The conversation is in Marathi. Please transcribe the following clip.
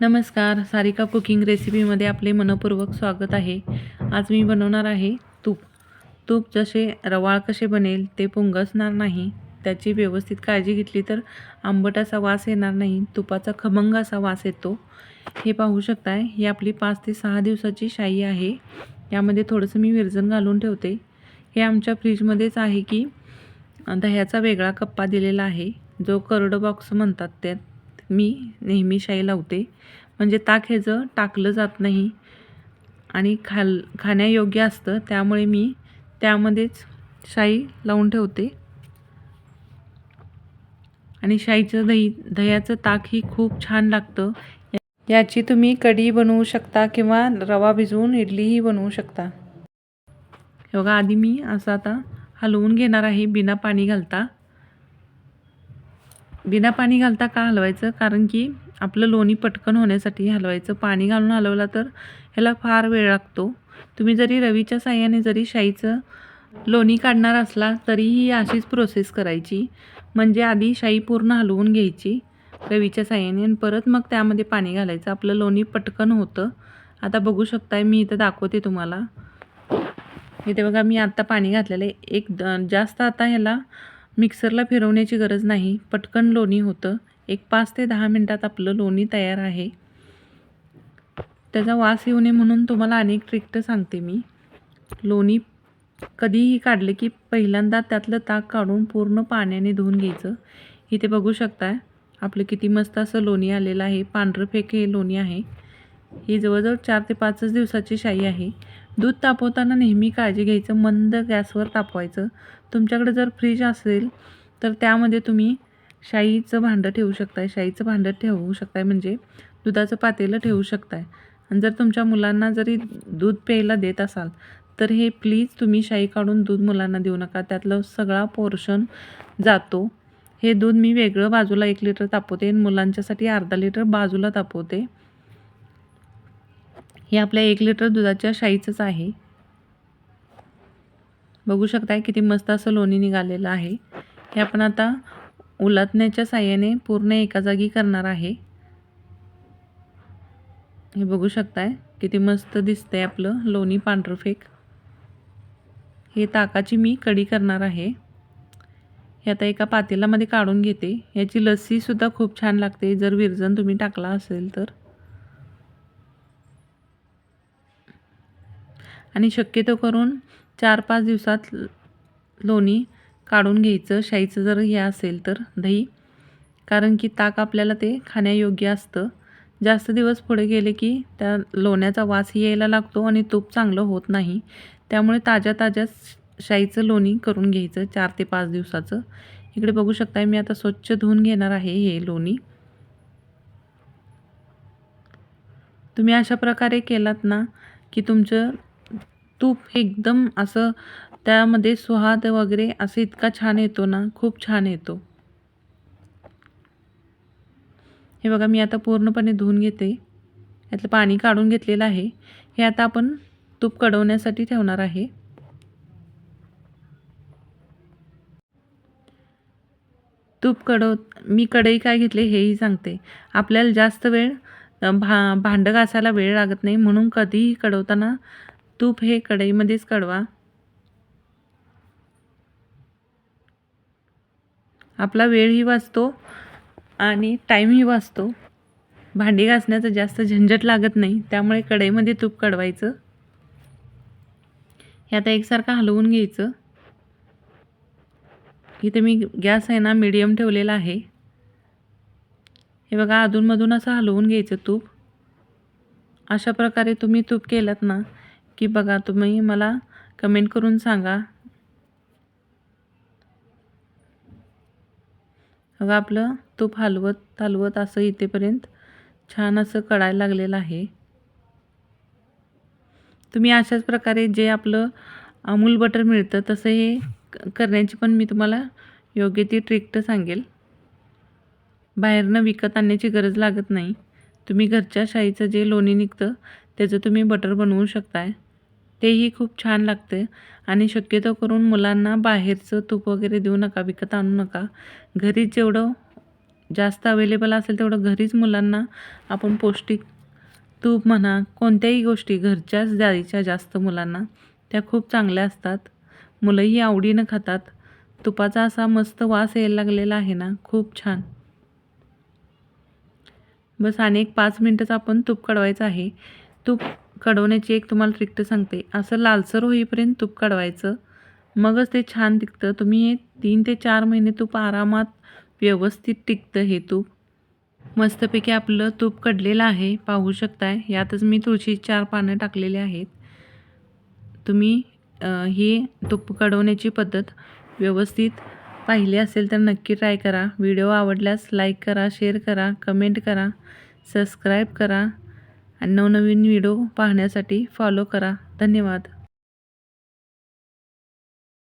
नमस्कार सारिका कुकिंग रेसिपीमध्ये आपले मनपूर्वक स्वागत आहे. आज मी बनवणार आहे तूप. तूप जसे रवाळ कसे बनेल ते पुंगसणार नाही. त्याची व्यवस्थित काळजी घेतली तर आंबट असा वास येणार नाही तुपाचा खमंग असा वास येतो. हे पाहू शकताय ही आपली पाच ते सहा दिवसाची शाई आहे. यामध्ये थोडंसं मी विरजन घालून ठेवते. हे आमच्या फ्रीजमध्येच आहे की दह्याचा वेगळा कप्पा दिलेला आहे जो करड बॉक्स म्हणतात त्यात. मी नेहमी शाई लावते. म्हणजे ताक ह्याचं टाकलं जात नाही आणि खाल खाण्यायोग्य असतं त्यामुळे मी त्यामध्येच शाई लावून ठेवते. आणि शाईचं दही दह्याचं ताकही खूप छान लागतं. याची तुम्ही कढी बनवू शकता किंवा रवा भिजवून इडलीही बनवू शकता. हे बघा आधी मी असं आता हलवून घेणार आहे. बिना पाणी घालता. बिना पाणी घालता का हलवायचं? कारण की आपलं लोणी पटकन होण्यासाठी हलवायचं. पाणी घालून हलवलं तर ह्याला फार वेळ लागतो. तुम्ही जरी रवीच्या साह्याने जरी शाईचं लोणी काढणार असला तरीही अशीच प्रोसेस करायची. म्हणजे आधी शाई पूर्ण हलवून घ्यायची रवीच्या साह्याने आणि परत मग त्यामध्ये पाणी घालायचं. आपलं लोणी पटकन होतं. आता बघू शकताय मी इथं दाखवते तुम्हाला. इथे बघा मी आत्ता पाणी घातलेलं आहे. एक द जास्त आता ह्याला मिक्सरला फिरवण्याची गरज नाही. पटकन लोणी होतं. एक पाच ते दहा मिनटात आपलं लोणी तयार आहे. त्याचा वास येऊ नये म्हणून तुम्हाला अनेक ट्रिक्ट सांगते मी. लोणी कधीही काढले की पहिल्यांदा त्यातलं ताक काढून पूर्ण पाण्याने धुवून घ्यायचं. इथे बघू शकताय आपलं किती मस्त असं लोणी आलेलं आहे. पांढरं फेक हे लोणी आहे. ही जवळजवळ चार ते पाचच दिवसाची शाई आहे. दूध तापवताना नेहमी काळजी घ्यायचं मंद गॅसवर तापवायचं. तुमच्याकडे जर फ्रीज असेल तर त्यामध्ये तुम्ही शाईचं भांडं ठेवू शकताय. शाईचं भांडं ठेवू शकताय म्हणजे दुधाचं पातेलं ठेवू शकताय. आणि जर तुमच्या मुलांना जरी दूध प्यायला देत असाल तर हे प्लीज तुम्ही शाई काढून दूध मुलांना देऊ नका. त्यातलं सगळा पोर्शन जातो. हे दूध मी वेगळं बाजूला एक लिटर तापवते आणि मुलांच्यासाठी अर्धा लिटर बाजूला तापवते. हे आपल्या एक लिटर दुधाच्या शाईचंच आहे. बघू शकताय किती मस्त असं लोणी निघालेलं आहे. हे आपण आता उलटण्याच्या साह्याने पूर्ण एका जागी करणार आहे. हे बघू शकताय किती मस्त दिसतंय आपलं लोणी पांढरफेक. हे ताकाची मी कडी करणार आहे. हे आता एका पातेलामध्ये काढून घेते. याची लस्सीसुद्धा खूप छान लागते. जर विरजन तुम्ही टाकला असेल तर. आणि शक्यतो करून चार पाच दिवसात लोणी काढून घ्यायचं. शाईचं जर हे असेल तर दही. कारण की ताक आपल्याला ते खाण्यायोग्य असतं. जास्त दिवस पुढे गेले की त्या लोण्याचा वास यायला लागतो आणि तूप चांगलं होत नाही. त्यामुळे ताज्या ताज्या शाईचं लोणी करून घ्यायचं चार ते पाच दिवसाचं. इकडे बघू शकताय मी आता स्वच्छ धुवून घेणार आहे हे लोणी. तुम्ही अशा प्रकारे केलात ना की तुमचं तूप हे एकदम असं त्यामध्ये स्वाद वगैरे असं इतका छान येतो ना खूप छान येतो. हे बघा मी आता पूर्णपणे धुवून घेते. यातलं पाणी काढून घेतलेलं आहे. हे आता आपण तूप कडवण्यासाठी ठेवणार आहे. तूप कडव मी कढई काय घेतले हेही सांगते. आपल्याला जास्त वेळ भा भांडं घासायला वेळ लागत नाही म्हणून कधीही कडवताना तूप हे कढईमध्येच कडवा आपला वेळही वाचतो आणि टाईमही वाचतो. भांडी घासण्याचं जास्त झंझट लागत नाही त्यामुळे कढईमध्ये तूप कडवायचं हे आता एकसारखं हलवून घ्यायचं. इथे मी गॅस आहे ना मीडियम ठेवलेला आहे. हे बघा अधूनमधून असं हलवून घ्यायचं तूप. अशा प्रकारे तुम्ही तूप केलात ना की बघा तुम्ही मला कमेंट करून सांगा. बघा आपलं तूप हलवत हलवत असं इथेपर्यंत छान असं कढायला लागलेलं आहे. तुम्ही अशाच प्रकारे जे आपलं अमूल बटर मिळतं तसं हे क- करण्याची पण मी तुम्हाला योग्य ती ट्रिक्ट सांगेल. बाहेरनं विकत आणण्याची गरज लागत नाही. तुम्ही घरच्या शाईचं जे लोणी निघतं त्याचं तुम्ही बटर बनवू शकताय. तेही खूप छान लागते. आणि शक्यतो करून मुलांना बाहेरचं तूप वगैरे देऊ नका विकत आणू नका. घरीच जेवढं जास्त अवेलेबल असेल तेवढं घरीच मुलांना आपण पौष्टिक तूप म्हणा कोणत्याही गोष्टी घरच्याच द्यायच्या जास्त मुलांना त्या खूप चांगल्या असतात. मुलंही आवडीनं खातात. तुपाचा असा मस्त वास यायला लागलेला आहे ना खूप छान. बस आणि एक पाच मिनटंच आपण तूप कडवायचं आहे. तूप कढवण्याची एक तुम्हाला ट्रिक्ट सांगते. असं लालसर होईपर्यंत तूप कढवायचं मगच ते छान टिकतं तुम्ही हे तीन ते चार महिने तूप आरामात व्यवस्थित टिकतं हे तूप. मस्तपैकी आपलं तूप कडलेलं आहे. पाहू शकताय. यातच मी तुळशी चार पानं टाकलेली आहेत. तुम्ही ही तूप कढवण्याची पद्धत व्यवस्थित पाहिली असेल तर नक्की ट्राय करा. व्हिडिओ आवडल्यास लाईक करा शेअर करा कमेंट करा सबस्क्राईब करा. आणि नवनवीन व्हिडिओ पाहण्यासाठी फॉलो करा. धन्यवाद.